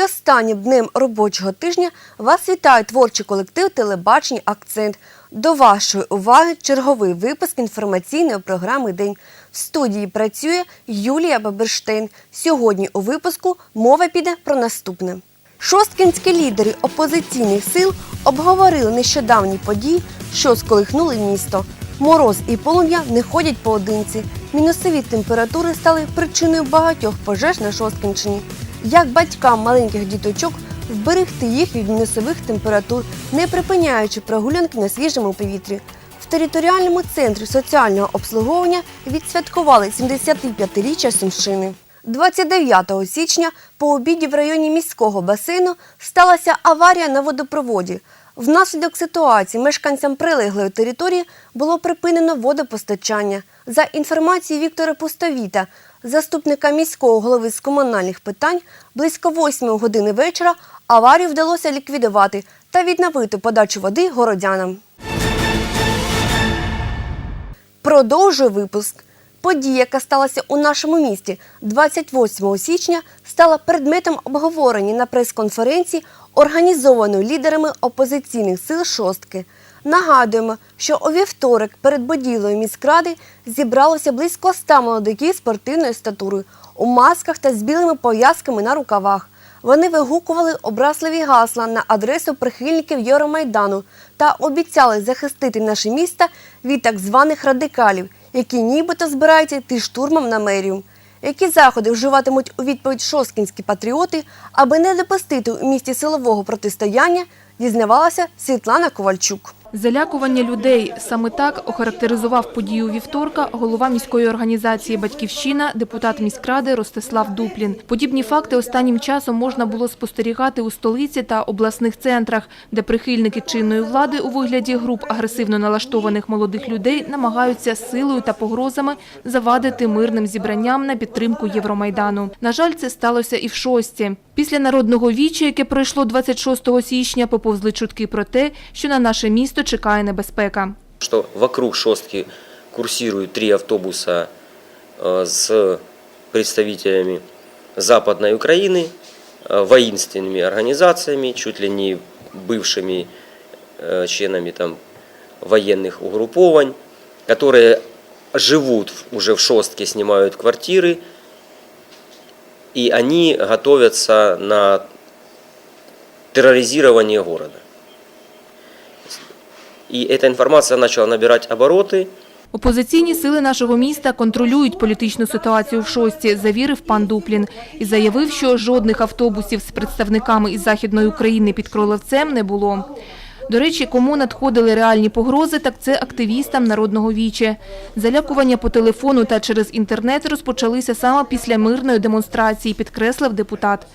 Передостаннім днем робочого тижня вас вітає творчий колектив телебачення Акцент. До вашої уваги черговий випуск інформаційної програми День. В студії працює Юлія Баберштейн. Сьогодні у випуску мова піде про наступне. Шосткінські лідери опозиційних сил обговорили нещодавні події, що сколихнули місто. Мороз і полум'я не ходять поодинці. Мінусові температури стали причиною багатьох пожеж на Шосткінщині. Як батькам маленьких діточок вберегти їх від мінусових температур, не припиняючи прогулянки на свіжому повітрі. В територіальному центрі соціального обслуговування відсвяткували 75-річчя Сумщини. 29 січня по обіді в районі міського басейну сталася аварія на водопроводі. Внаслідок ситуації мешканцям прилеглої території було припинено водопостачання. За інформацією Віктора Пустовіта, заступника міського голови з комунальних питань, близько 8 години вечора аварію вдалося ліквідувати та відновити подачу води городянам. Продовжує випуск. Подія, яка сталася у нашому місті 28 січня, стала предметом обговорення на прес-конференції, організованої лідерами опозиційних сил шостки. Нагадуємо, що у вівторок перед будівлею міськради зібралося близько 100 молодиків спортивної статури у масках та з білими пов'язками на рукавах. Вони вигукували образливі гасла на адресу прихильників Євромайдану та обіцяли захистити наше місто від так званих радикалів, які нібито збираються йти штурмом на мерію. Які заходи вживатимуть у відповідь шосткінські патріоти, аби не допустити у місті силового протистояння, дізнавалася Світлана Ковальчук. Залякування людей саме так охарактеризував подію вівторка голова міської організації Батьківщина, депутат міськради Ростислав Дуплін. Подібні факти останнім часом можна було спостерігати у столиці та обласних центрах, де прихильники чинної влади у вигляді груп агресивно налаштованих молодих людей намагаються силою та погрозами завадити мирним зібранням на підтримку Євромайдану. На жаль, це сталося і в шості. Після народного віча, яке пройшло 26 січня, поповзли чутки про те, що на наше місто чекає небезпека. что вокруг шостки курсируют три автобуса э, с представителями Западной Украины, э, воинственными организациями, чуть ли не бывшими э, членами там, военных угруппований, которые живут в- уже в шостке, снимают квартиры, и они готовятся на терроризирование города. И эта информация начала набирать обороты. Опозиційні сили нашого міста контролюють політичну ситуацію в шості, завірив пан Дуплін і заявив, що жодних автобусів з представниками із Західної України під Кролевцем не було. До речі, кому надходили реальні погрози, так це активістам народного віче. Залякування по телефону та через інтернет розпочалися саме після мирної демонстрації, підкреслив депутат.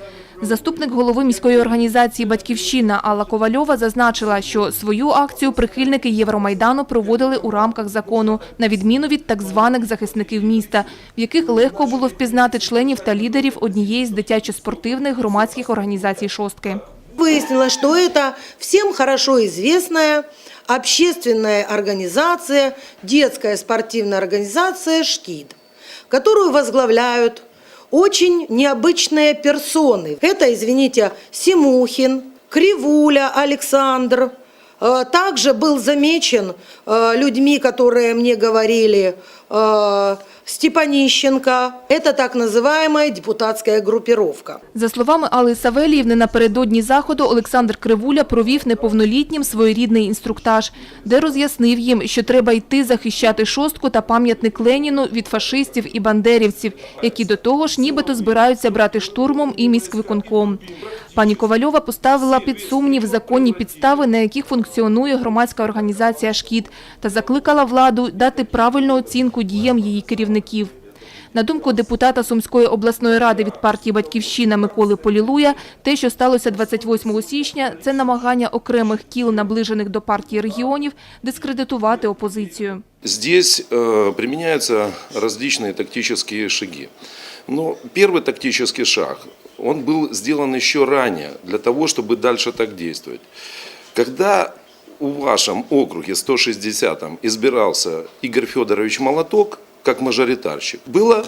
Заступник голови міської організації Батьківщина Алла Ковальова зазначила, що свою акцію прихильники Євромайдану проводили у рамках закону, на відміну від так званих захисників міста, в яких легко було впізнати членів та лідерів однієї з дитячо-спортивних громадських організацій шостки. Выяснилось, что это всем хорошо известная общественная организация, детская спортивная организация «Шкид», которую возглавляют очень необычные персоны. Это, извините, Симухин, Кривуля Александр. Э, Также был замечен э, людьми, которые мне говорили, э, Степанищенко. Это так называемая депутатская группировка. За словами Алли Савеліївни, напередодні заходу Олександр Кривуля провів неповнолітнім своєрідний інструктаж, де роз'яснив їм, що треба йти захищати шостку та пам'ятник Леніну від фашистів і бандерівців, які до того ж нібито збираються брати штурмом і міськвиконком. Пані Ковальова поставила під сумнів законні підстави, на яких функціонує громадська організація «Шкіт» та закликала владу дати правильну оцінку діям її керівників. На думку депутата Сумської обласної ради від партії «Батьківщина» Миколи Полілуя, те, що сталося 28 січня, це намагання окремих кіл, наближених до партії регіонів, дискредитувати опозицію. Здесь э, применяются различные тактические шаги. Но первый тактический шаг, он был сделан еще ранее, для того, чтобы дальше так действовать. Когда у вашем округе 160-м избирался Игорь Федорович Молоток, как мажоритарщик, было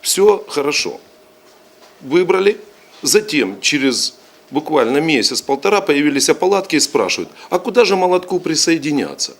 все хорошо. Выбрали, Затем, через буквально месяц-полтора, появились ополатки и спрашивают, а куда же молотку присоединяться?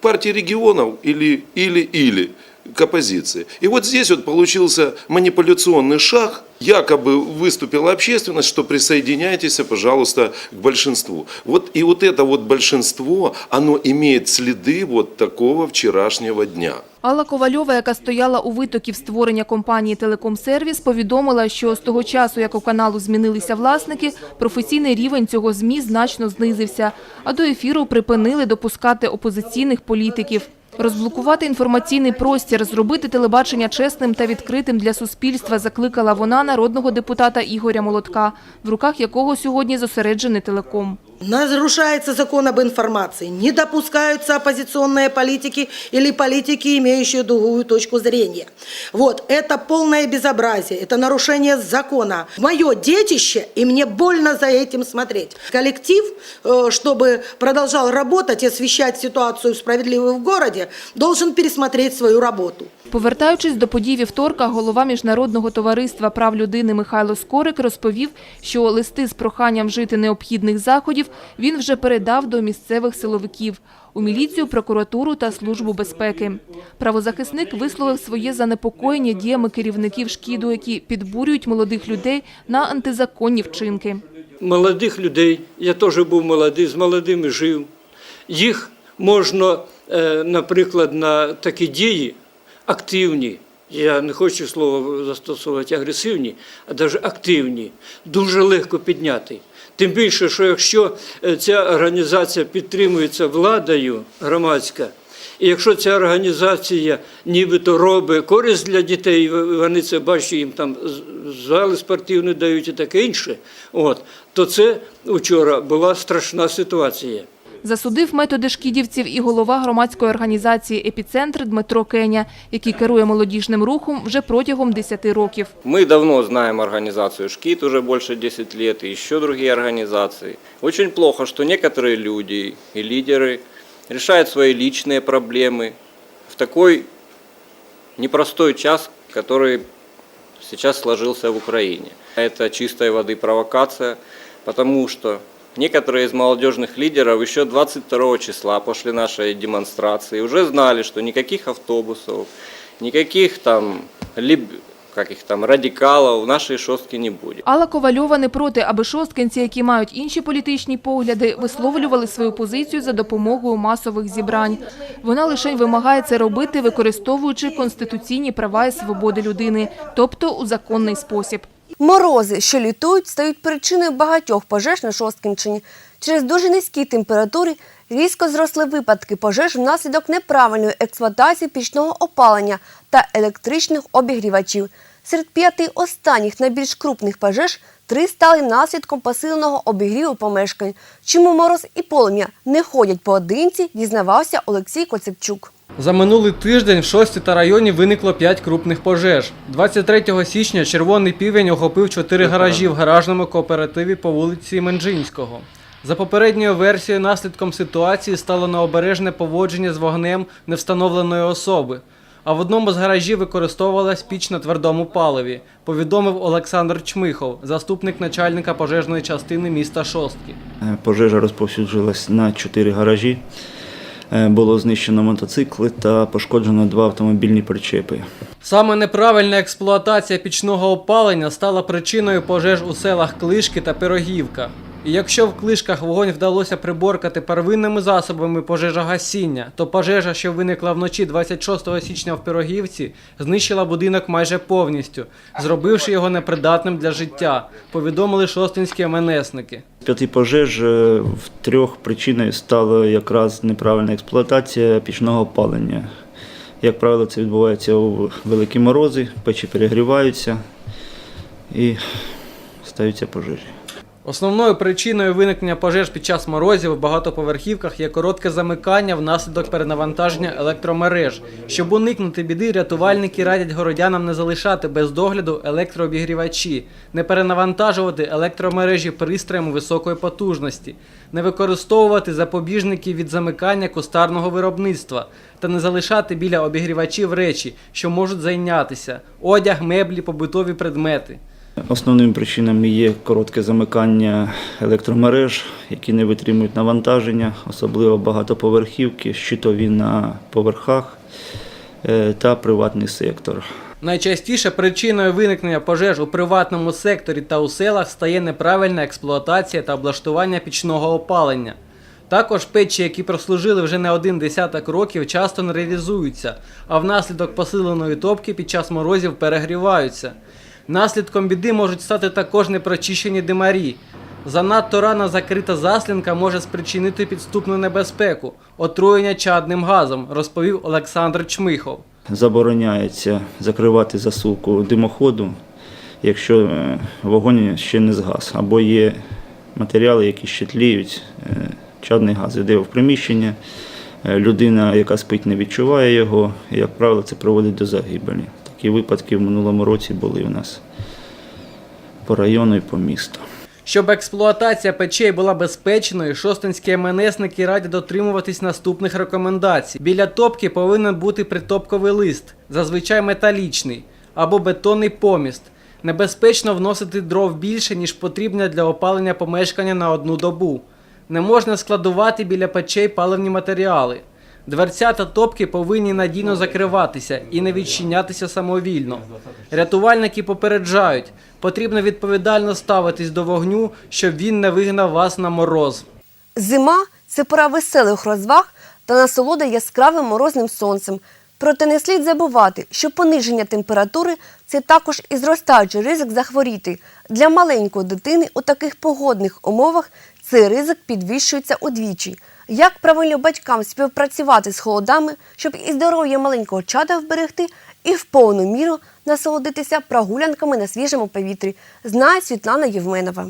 Партии регионов или, или, или к оппозиции. И вот здесь вот получился манипуляционный шаг. Якобы выступила общественность, что присоединяйтесь, пожалуйста, к большинству. Вот, и вот это вот большинство, оно имеет следы вот такого вчерашнего дня. Алла Ковальова, яка стояла у витоків створення компанії «Телекомсервіс», повідомила, що з того часу, як у каналу змінилися власники, професійний рівень цього ЗМІ значно знизився, а до ефіру припинили допускати опозиційних політиків. Розблокувати інформаційний простір, зробити телебачення чесним та відкритим для суспільства закликала вона народного депутата Ігоря Молотка, в руках якого сьогодні зосереджений телеком. Нарушается закон об информации, не допускаются оппозиционные политики или политики, имеющие другую точку зрения. Вот, это полное безобразие, это нарушение закона. Мое детище, и мне больно за этим смотреть. Коллектив, э, чтобы продолжал работать и освещать ситуацию справедливую в городе, должен пересмотреть свою работу. Повертаючись до подій вівторка, голова Міжнародного товариства прав людини Михайло Скорик розповів, що листи з проханням вжити необхідних заходів він вже передав до місцевих силовиків у міліцію, прокуратуру та службу безпеки. Правозахисник висловив своє занепокоєння діями керівників шкіду, які підбурюють молодих людей на антизаконні вчинки. молодих людей, я теж був молодий, з молодими жив. Їх можна, е, наприклад, на такі дії активні, я не хочу слово застосовувати агресивні, а навіть активні, дуже легко підняти. Тим більше, що якщо е, ця організація підтримується владою громадська, і якщо ця організація нібито робить користь для дітей, вони це бачать, їм там зали спортивні дають і таке інше, от, то це вчора була страшна ситуація. Засудив методи шкідівців і голова громадської організації «Епіцентр» Дмитро Кеня, який керує молодіжним рухом вже протягом 10 років. Мы давно знаем организацию ШКИТ, уже больше 10 лет, и еще другие организации. Очень плохо, что некоторые люди и лидеры решают свои личные проблемы в такой непростой час, который сейчас сложился в Украине. Это чистой воды провокация, потому что некоторые из молодежных лидеров еще 22 числа после нашей демонстрации уже знали, что никаких автобусов, никаких там, либ, как их там, радикалов в нашей шостке не будет. Алла Ковальова не проти, аби шосткинці, які мають інші політичні погляди, висловлювали свою позицію за допомогою масових зібрань. Вона лише вимагає це робити, використовуючи конституційні права і свободи людини, тобто у законний спосіб. Морози, що лютують, стають причиною багатьох пожеж на Шосткинщині. Через дуже низькі температури різко зросли випадки пожеж внаслідок неправильної експлуатації пічного опалення та електричних обігрівачів. Серед п'яти останніх найбільш крупних пожеж три стали наслідком посиленого обігріву помешкань. Чому мороз і полум'я не ходять поодинці, дізнавався Олексій Коцепчук. За минулий тиждень в шості та районі виникло 5 крупних пожеж. 23 січня червоний півень охопив 4 гаражі в гаражному кооперативі по вулиці Менжинського. За попередньою версією, наслідком ситуації стало необережне поводження з вогнем невстановленої особи. А в одному з гаражів використовувалась піч на твердому паливі, повідомив Олександр Чмихов, заступник начальника пожежної частини міста Шостки. Е, Пожежа розповсюджилась на чотири гаражі. Е, Було знищено мотоцикли та пошкоджено два автомобільні причепи. Саме неправильна експлуатація пічного опалення стала причиною пожеж у селах Клишки та Пирогівка. І якщо в Клишках вогонь вдалося приборкати первинними засобами пожежогасіння, то пожежа, що виникла вночі 26 січня в Пирогівці, знищила будинок майже повністю, зробивши його непридатним для життя, повідомили шостинські МНСники. П'яти пожеж е, в трьох причиною стала якраз неправильна експлуатація пічного опалення. Як правило, це відбувається у великі морози, печі перегріваються і стаються пожежі. Основною причиною виникнення пожеж під час морозів у багатоповерхівках є коротке замикання внаслідок перенавантаження електромереж. Щоб уникнути біди, рятувальники радять городянам не залишати без догляду електрообігрівачі, не перенавантажувати електромережі пристроями високої потужності, не використовувати запобіжники від замикання кустарного виробництва та не залишати біля обігрівачів речі, що можуть зайнятися одяг, меблі, побутові предмети. Основними причинами є коротке замикання електромереж, які не витримують навантаження, особливо багатоповерхівки, щитові на поверхах е, та приватний сектор. Найчастіше причиною виникнення пожеж у приватному секторі та у селах стає неправильна експлуатація та облаштування пічного опалення. Також печі, які прослужили вже не один десяток років, часто не реалізуються, а внаслідок посиленої топки під час морозів перегріваються. Наслідком біди можуть стати також непрочищені димарі. Занадто рано закрита заслінка може спричинити підступну небезпеку, отруєння чадним газом, розповів Олександр Чмихов. Забороняється закривати засувку димоходу, якщо е, вогонь ще не згас, або є матеріали, які ще тліють, е, чадний газ йде в приміщення. е, Людина, яка спить, не відчуває його, і, як правило, це приводить до загибелі. Такі випадки в минулому році були у нас по району і по місту. Щоб експлуатація печей була безпечною, шостинські МНСники радять дотримуватись наступних рекомендацій. Біля топки повинен бути притопковий лист, зазвичай металічний, або бетонний поміст. Небезпечно вносити дров більше, ніж потрібно для опалення помешкання на одну добу. Не можна складувати біля печей паливні матеріали. Дверця та топки повинні надійно закриватися і не відчинятися самовільно. Рятувальники попереджають, потрібно відповідально ставитись до вогню, щоб він не вигнав вас на мороз. Зима це пора веселих розваг та насолода яскравим морозним сонцем. Проте не слід забувати, що пониження температури це також і зростаючий ризик захворіти. Для маленької дитини у таких погодних умовах цей ризик підвищується удвічі. Як правильно батькам співпрацювати з холодами, щоб і здоров'я маленького чада вберегти, і в повну міру насолодитися прогулянками на свіжому повітрі, знає Світлана Євменова.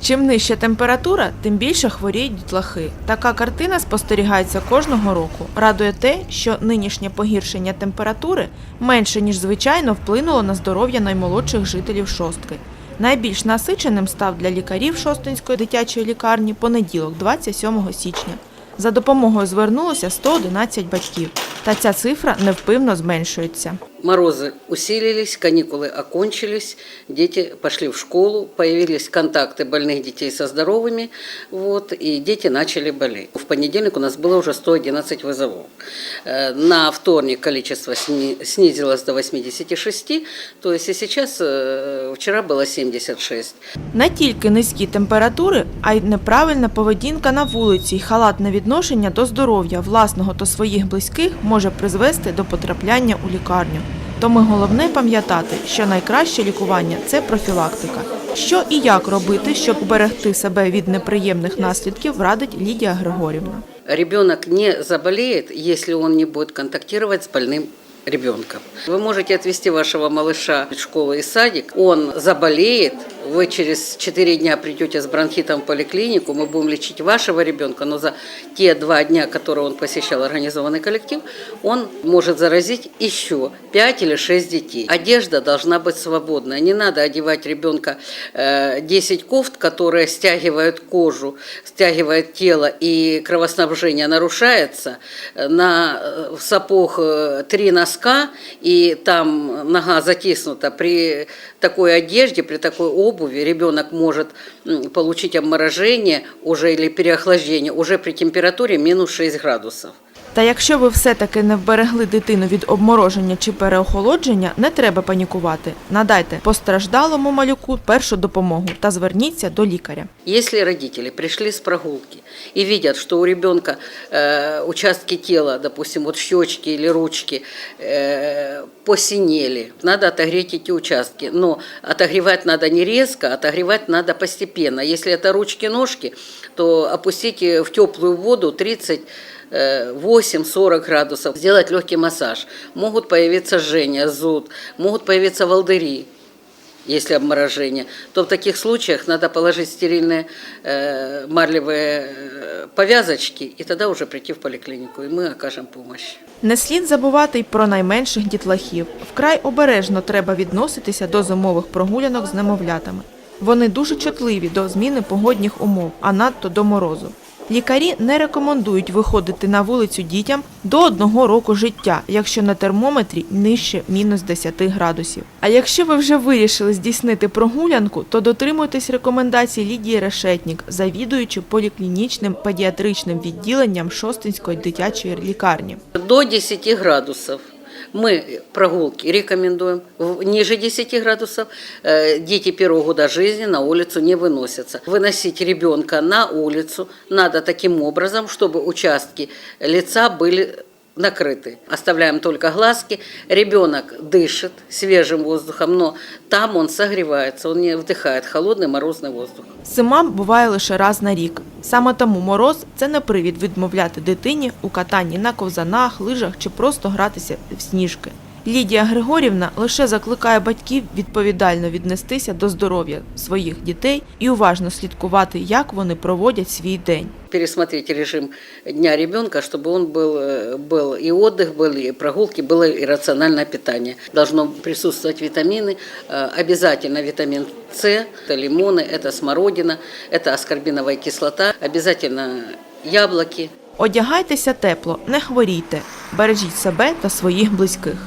Чим нижча температура, тим більше хворіють дітлахи. Така картина спостерігається кожного року. Радує те, що нинішнє погіршення температури менше ніж звичайно вплинуло на здоров'я наймолодших жителів шостки. Найбільш насиченим став для лікарів Шостинської дитячої лікарні понеділок, 27 січня. За допомогою звернулося 111 батьків, та ця цифра невпинно зменшується. Морозы усилились, каникулы окончились, дети пошли в школу, появились контакты больных детей со здоровыми, вот, и дети начали болеть. В понедельник у нас было уже 111 вызовов. Э, На вторник количество сни- снизилось до 86, то есть и сейчас, э, вчера было 76. Не тільки низькі температури, а й неправильна поведінка на вулиці й халатне відношення до здоров'я власного та своїх близьких може призвести до потрапляння у лікарню. Тому головне пам'ятати, що найкраще лікування це профілактика. Що і як робити, щоб уберегти себе від неприємних наслідків, радить Лідія Григорівна. Ребенок не заболеет, если он не будет контактировать с больным ребенком. Вы можете отвести вашего малыша в школу и садик, он заболеет, вы через 4 дня придете с бронхитом в поликлинику, мы будем лечить вашего ребенка, но за те два дня, которые он посещал организованный коллектив, он может заразить еще 5 или 6 детей. Одежда должна быть свободная. Не надо одевать ребенка э, 10 кофт, которые стягивают кожу, стягивают тело и кровоснабжение нарушается. Э, На э, сапог э, три носка и там нога затиснута. При такой одежде, при такой обуви ребенок может получить обморожение уже или переохлаждение уже при температуре минус 6 градусов. Та якщо ви все-таки не вберегли дитину від обмороження чи переохолодження, не треба панікувати. Надайте постраждалому малюку першу допомогу та зверніться до лікаря. Если родители пришли с прогулки и видят, что у ребенка э, участки тела, допустим, вот щечки или ручки э, посинели, надо отогреть эти участки. Но отогревать надо не резко, отогревать надо постепенно. Если это ручки-ножки, то опустите в теплую воду 30 8-40 градусов, сделать легкий массаж. Могут появиться жжения, зуд, могут появиться волдыри, если обморожение, то в таких случаях надо положить стерильные э, марлевые э, повязочки и тогда уже прийти в поликлинику, и мы окажем помощь. Не слід забувати й про найменших дітлахів. Вкрай обережно треба відноситися до зимових прогулянок з немовлятами. Вони дуже чутливі до зміни погодних умов, а надто до морозу. Лікарі не рекомендують виходити на вулицю дітям до одного року життя, якщо на термометрі нижче мінус 10 градусів. А якщо ви вже вирішили здійснити прогулянку, то дотримуйтесь рекомендацій Лідії Решетнік, завідуючи поліклінічним педіатричним відділенням Шостинської дитячої лікарні. До 10 градусов мы прогулки рекомендуем. В- Ниже 10 градусов э, дети первого года жизни на улицу не выносятся. Выносить ребенка на улицу надо таким образом, чтобы участки лица были накрыты. Оставляем только глазки. Ребенок дышит свежим воздухом, но там он согревается, он не вдыхает холодный морозный воздух. Зима буває лише раз на рік. Саме тому мороз це не привід відмовляти дитині у катанні на ковзанах, лижах чи просто гратися в сніжки. Лідія Григорівна лише закликає батьків відповідально віднестися до здоров'я своїх дітей і уважно слідкувати, як вони проводять свій день. пересмотреть режим дня ребенка, чтобы он был, э, был и отдых, были и прогулки, было и рациональное питание. Должно присутствовать витамины, э, обязательно витамин С, это лимоны, это смородина, это аскорбиновая кислота, обязательно яблоки. Одягайтеся тепло, не хворійте, бережіть себе та своїх близьких.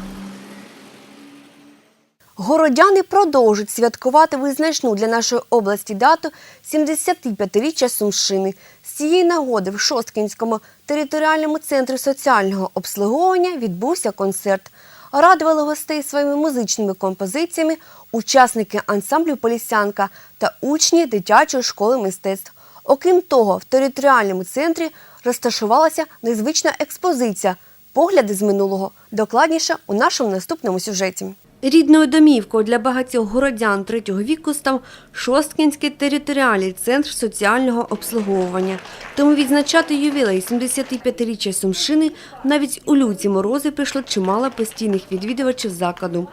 Городяни продовжують святкувати визначну для нашої області дату 75-річчя Сумщини. З цієї нагоди в Шосткінському територіальному центрі соціального обслуговування відбувся концерт. Радували гостей своїми музичними композиціями учасники ансамблю Полісянка та учні дитячої школи мистецтв. Окрім того, в територіальному центрі розташувалася незвична експозиція Погляди з минулого. Докладніше у нашому наступному сюжеті. Рідною домівкою для багатьох городян третього віку став Шосткінський територіальний центр соціального обслуговування. Тому відзначати ювілей 75-річчя Сумщини навіть у люті морози прийшло чимало постійних відвідувачів закладу.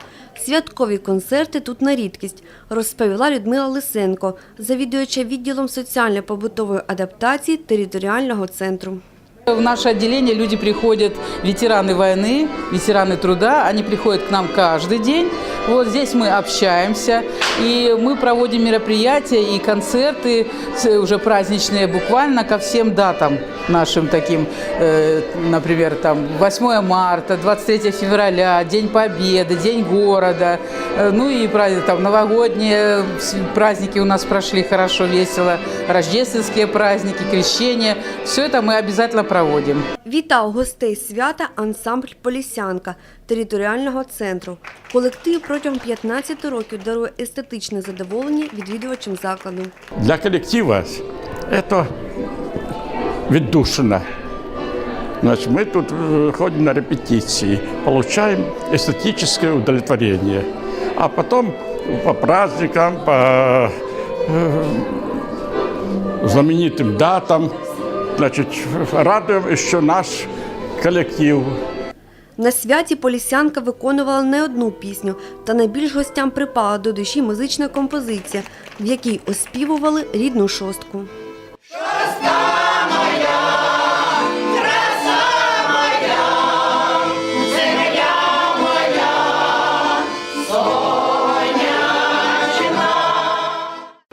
Святкові концерти тут на рідкість, розповіла Людмила Лисенко, завідуюча відділом соціально-побутової адаптації територіального центру. В наше отделение люди приходят, ветераны войны, ветераны труда, они приходят к нам каждый день. Вот здесь мы общаемся, и мы проводим мероприятия и концерты с- уже праздничные буквально ко всем датам нашим таким, э, например, там 8 марта, 23 февраля, День Победы, День города, э, ну и праздник, там, новогодние с- праздники у нас прошли хорошо, весело, рождественские праздники, крещение, все это мы обязательно проводим. Вітав гостей свята ансамбль Полісянка територіального центру. Колектив протягом 15 років дарує естетичне задоволення відвідувачам закладу. Для коллектива это віддушина. Значит, мы тут э, ходим на репетиции, получаем эстетическое удовлетворение. А потом по праздникам, по э, знаменитым датам, значит, радуем еще наш коллектив. На святі Полісянка виконувала не одну пісню, та найбільш гостям припала до душі музична композиція, в якій оспівували рідну шостку.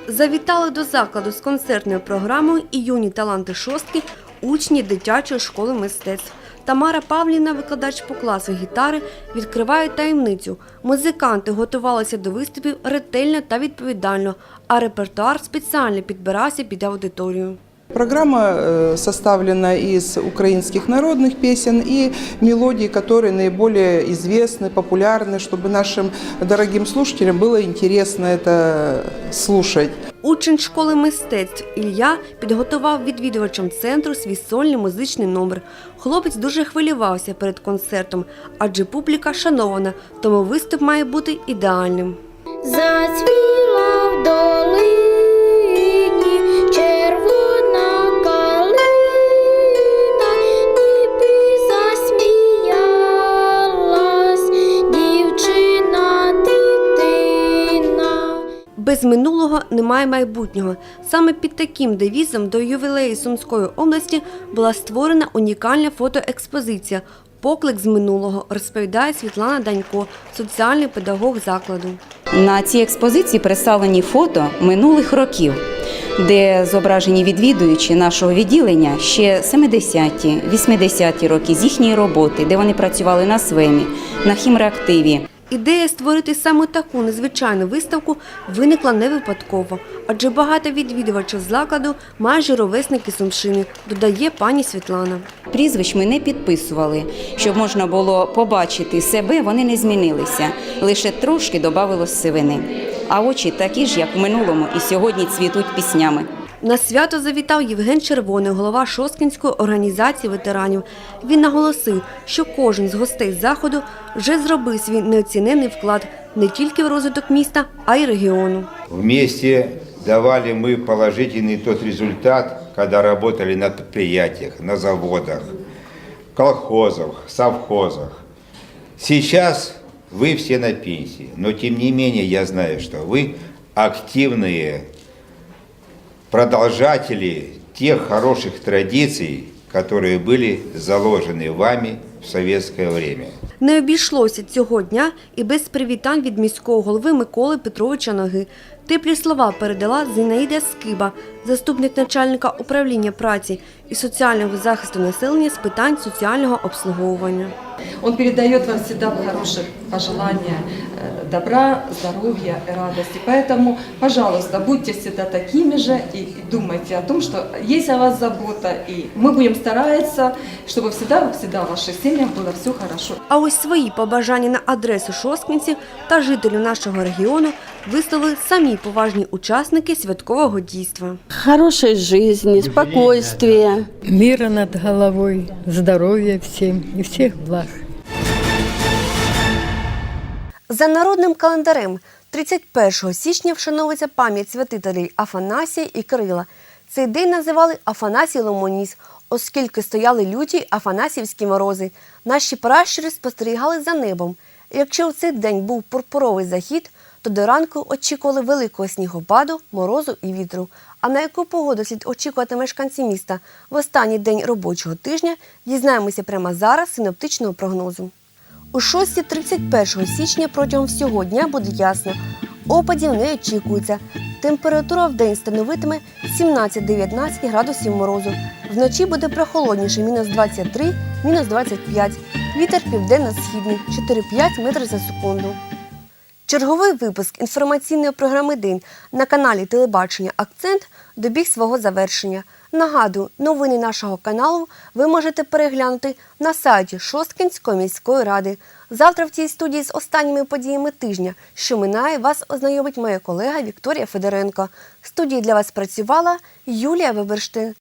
Завітали до закладу з концертною програмою і юні таланти шостки, учні дитячої школи мистецтв. Тамара Павліна, викладач по класу гітари, відкриває таємницю. Музиканти готувалися до виступів ретельно та відповідально, а репертуар спеціально підбирався під аудиторію. Программа э, составлена из украинских народных песен и мелодий, которые наиболее известны, популярны, чтобы нашим дорогим слушателям было интересно это слушать. Учень школи мистецтв Ілля підготував відвідувачам центру свій сольний музичний номер. Хлопець дуже хвилювався перед концертом, адже публіка шанована, тому виступ має бути ідеальним. Зацвіла в Без минулого немає майбутнього. Саме під таким девізом до ювілею Сумської області була створена унікальна фотоекспозиція Поклик з минулого, розповідає Світлана Данько, соціальний педагог закладу. На цій експозиції представлені фото минулих років, де зображені відвідуючі нашого відділення ще 70-ті, 80-ті роки з їхньої роботи, де вони працювали на СВЕМі, на хімреактиві. Ідея створити саме таку незвичайну виставку виникла не випадково, адже багато відвідувачів закладу майже ровесники Сумщини, додає пані Світлана. Прізвищ ми не підписували, щоб можна було побачити себе, вони не змінилися. Лише трошки додавалось сивини. А очі такі ж, як в минулому, і сьогодні цвітуть піснями. На свято завітав Євген Червоний, голова Шосткінської організації ветеранів. Він наголосив, що кожен з гостей заходу вже зробив свій неоцінений вклад не тільки в розвиток міста, а й регіону. Вместе давали мы положительный тот результат, когда работали на предприятиях, на заводах, колхозах, совхозах. Сейчас вы все на пенсии, но тем не менее я знаю, что вы активные продолжатели тех хороших традиций, которые были заложены вами в советское время. Не обійшлося цього дня і без привітань від міського голови Миколи Петровича Ноги. Теплі слова передала Зінаїда Скиба, заступник начальника управління праці і соціального захисту населення з питань соціального обслуговування. Он передает вам всегда хорошие пожелания э, добра, здоровья и радости. Поэтому, пожалуйста, будьте всегда такими же и, и думайте о том, что есть о вас забота, и мы будем стараться, чтобы всегда, всегда в ваших семьях было все хорошо. А ось свої побажання на адресу шосткінців та жителів нашого регіону висловили самі поважні учасники святкового дійства. Хорошей жизни, спокойствия. Мира над головой, здоровья всем и всех благ. За народним календарем 31 січня вшановується пам'ять святителів Афанасія і Кирила. Цей день називали Афанасій Ломоніс, оскільки стояли люті афанасівські морози. Наші пращури спостерігали за небом. Якщо в цей день був пурпуровий захід, то до ранку очікували великого снігопаду, морозу і вітру. А на яку погоду слід очікувати мешканці міста в останній день робочого тижня, дізнаємося прямо зараз синоптичного прогнозу. У 6.31 січня протягом всього дня буде ясно. Опадів не очікується. Температура в день становитиме 17-19 градусів морозу. Вночі буде прохолодніше мінус 23, мінус 25. Вітер південно-східний 4-5 метрів за секунду. Черговий випуск інформаційної програми День на каналі Телебачення Акцент добіг свого завершення. Нагадую, новини нашого каналу ви можете переглянути на сайті Шосткінської міської ради. Завтра в цій студії з останніми подіями тижня, що минає, вас ознайомить моя колега Вікторія Федоренко. В студії для вас працювала Юлія Веберштин.